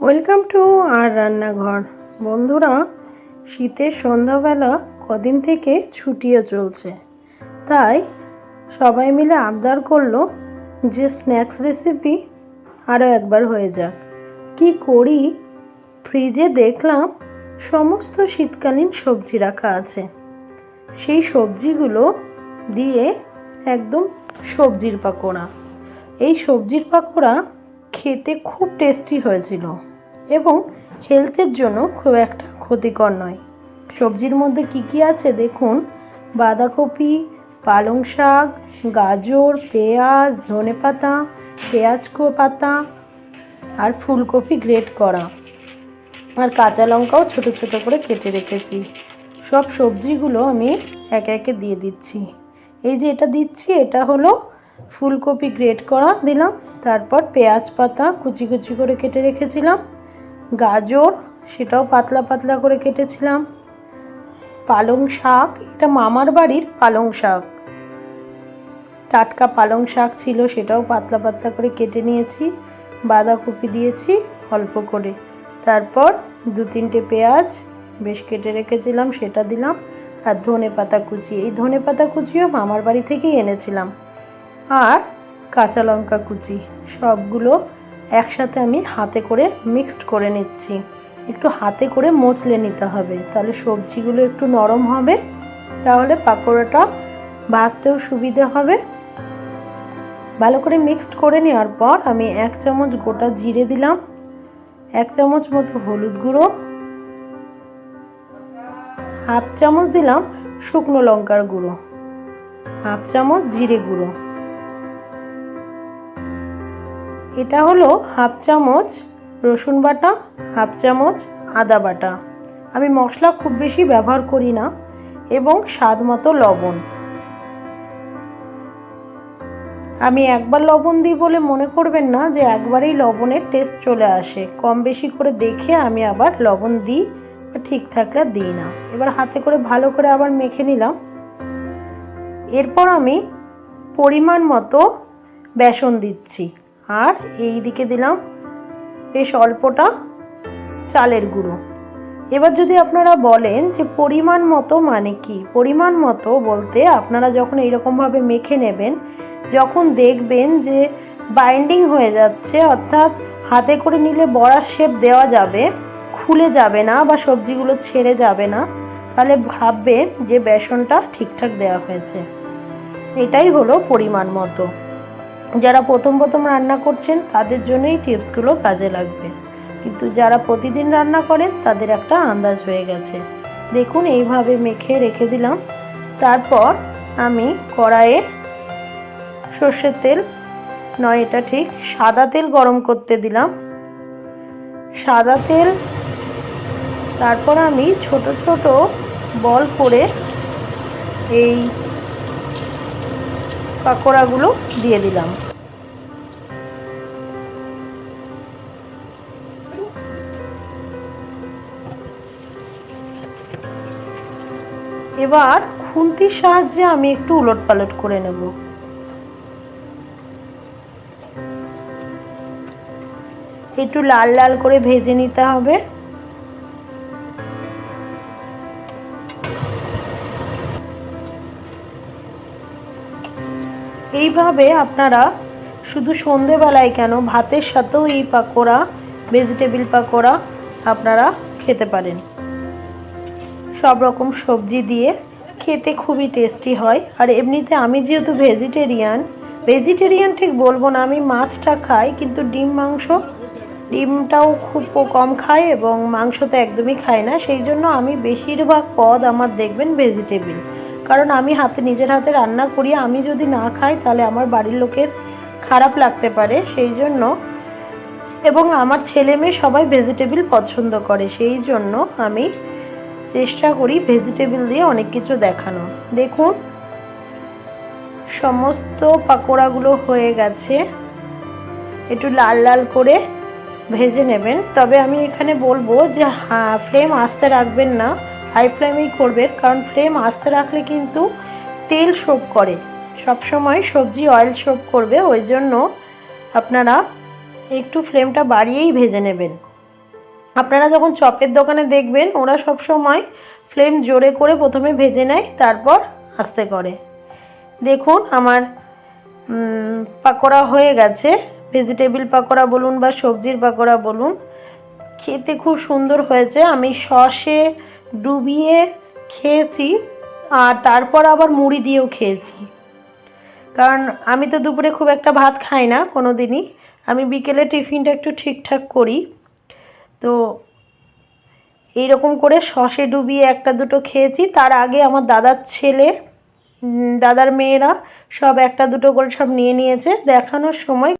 Welcome to আর রান্নাঘর। বন্ধুরা, শীতের সন্ধ্যাবেলা কদিন থেকে ছুটিও চলছে। তাই সবাই মিলে আবদার করল যে স্ন্যাক্স রেসিপি আরও একবার হয়ে যাক। কি করি? ফ্রিজে দেখলাম সমস্ত শীতকালীন সবজি রাখা আছে। সেই সবজিগুলো দিয়ে একদম সবজির পাকোড়া। এই সবজির পাকোড়া খেতে খুব টেস্টি হয়েছিল। এবং হেলথের জন্য খুব একটা ক্ষতিকর নয়। সবজির মধ্যে কি কি আছে দেখুন? বাঁধাকপি, পালং শাক, গাজর, পেঁয়াজ ধনেপাতা পেঁয়াজ কো- পাতা আর ফুলকপি গ্রেট করা। আর কাঁচা লঙ্কাও ছোট ছোট করে কেটে রেখেছি। সব সবজিগুলো আমি একে একে দিয়ে দিচ্ছি। এই যে এটা দিচ্ছি, এটা হলো ফুলকপি গ্রেট করা, দিলাম। তারপর পেঁয়াজ পাতা কুচি কুচি করে কেটে রেখেছিলাম। গাজর, সেটাও পাতলা পাতলা করে কেটেছিলাম। পালং শাক, এটা মামার বাড়ির পালং শাক। টাটকা পালং শাক ছিল, সেটাও পাতলা পাতলা করে কেটে নিয়েছি। বাঁধাকপি দিয়েছি অল্প করে। তারপর দু তিনটে পেঁয়াজ বেশ কেটে রেখেছিলাম, সেটা দিলাম। আর ধনে পাতা কুচি, এই ধনে পাতা কুচিও মামার বাড়ি থেকেই এনেছিলাম। আর কাঁচা লঙ্কা কুচি, সবগুলো একসাথে আমি হাতে করে মিক্সড করে নিচ্ছি। একটু হাতে করে মচলে নিতে হবে। তাহলে সবজিগুলো একটু নরম হবে। তাহলে পাকোড়াটা ভাজতেও সুবিধে হবে। ভালো করে মিক্সড করে নেওয়ার পর আমি এক চামচ গোটা জিরে দিলাম। এক চামচ মতো হলুদ গুঁড়ো। হাফ চামচ দিলাম শুকনো লঙ্কার গুঁড়ো। হাফ চামচ জিরে গুঁড়ো। এটা হলো হাফ চামচ রসুন বাটা, হাফ চামচ আদা বাটা। আমি মশলা খুব বেশি ব্যবহার করি না এবং স্বাদ মতো লবণ। আমি একবার লবণ দিই বলে মনে করবেন না যে একবারেই লবণের টেস্ট চলে আসে। কম বেশি করে দেখে আমি আবার লবণ দিই ঠিক থাকলে দিই না। এবার হাতে করে ভালো করে আবার মেখে নিলাম। এরপর আমি পরিমাণ মতো বেসন দিচ্ছি। আর এই দিকে দিলাম বেশ অল্পটা চালের গুঁড়ো। এবার যদি আপনারা বলেন যে পরিমাণ মতো মানে কি? পরিমাণ মতো বলতে আপনারা যখন এইরকমভাবে মেখে নেবেন, যখন দেখবেন যে বাইন্ডিং হয়ে যাচ্ছে, অর্থাৎ হাতে করে নিলে বড়ার শেপ দেওয়া যাবে, খুলে যাবে না বা সবজিগুলো ছেড়ে যাবে না, তাহলে ভাববেন যে বেসনটা ঠিকঠাক দেওয়া হয়েছে। এটাই হলো পরিমাণ মতো। যারা প্রথম প্রথম রান্না করছেন, তাদের জন্যই টিপসগুলো কাজে লাগবে। কিন্তু যারা প্রতিদিন রান্না করেন, তাদের একটা আন্দাজ হয়ে গেছে। দেখুন, এইভাবে মেখে রেখে দিলাম। তারপর আমি কড়াইয়ে সর্ষের তেল, নয়, এটা ঠিক, সাদা তেল গরম করতে দিলাম। সাদা তেল, তারপর আমি ছোট ছোট বল করে এই পাকোড়াগুলো দিয়ে দিলাম। এবার খুন্তির সাহায্যে আমি একটু উলট পালট করে নেব। একটু লাল লাল করে ভেজে নিতে হবে। এইভাবে আপনারা শুধু সন্ধেবেলায় কেন ভাতের সাথেও এই পাকোড়া ভেজিটেবিল পাকোড়া আপনারা খেতে পারেন। সব রকম সবজি দিয়ে খেতে খুবই টেস্টি হয়। আর এমনিতে আমি যেহেতু ভেজিটেরিয়ান ভেজিটেরিয়ান ঠিক বলব না, আমি মাছটা খাই, কিন্তু ডিম মাংস, ডিমটাও খুব কম খাই এবং মাংস তো একদমই খাই না। সেই জন্য আমি বেশিরভাগ পদ আমার দেখবেন ভেজিটেবিল কারণ আমি হাতে, নিজের হাতে রান্না করি, আমি যদি না খাই তাহলে আমার বাড়ির লোকের খারাপ লাগতে পারে, সেই জন্য। এবং আমার ছেলে মেয়ে সবাই ভেজিটেবিল পছন্দ করে, সেই জন্য আমি চেষ্টা করি ভেজিটেবিল দিয়ে অনেক কিছু দেখানো। দেখুন, সমস্ত পাকোড়াগুলো হয়ে গেছে। একটু লাল লাল করে ভেজে নেবেন। তবে আমি এখানে বলব যে হ্যাঁ ফ্লেম আস্তে রাখবেন না। হাই ফ্লেমেই করবেন কারণ ফ্লেম আস্তে রাখলে কিন্তু তেল শোপ করে। সবসময় সবজি অয়েল শোপ করবে, ওই জন্য আপনারা একটু ফ্লেমটা বাড়িয়েই ভেজে নেবেন। আপনারা যখন চপের দোকানে দেখবেন, ওরা সব সময় ফ্লেম জোরে করে প্রথমে ভেজে নেয়, তারপর আস্তে করে। দেখুন আমার পাকোড়া হয়ে গেছে। ভেজিটেবিল পাকোড়া বলুন বা সবজির পাকোড়া বলুন, খেতে খুব সুন্দর হয়েছে। আমি সসে ডুবিয়ে খেয়েছি আর তারপর আবার মুড়ি দিয়েও খেয়েছি। কারণ আমি তো দুপুরে খুব একটা ভাত খাই না কোনো দিনই আমি বিকেলে টিফিনটা একটু ঠিকঠাক করি। তো এইরকম করে সসে ডুবিয়ে একটা দুটো খেয়েছি। তার আগে আমার দাদার ছেলে দাদার মেয়েরা সব একটা দুটো করে সব নিয়ে নিয়েছে। দেখানোর সময়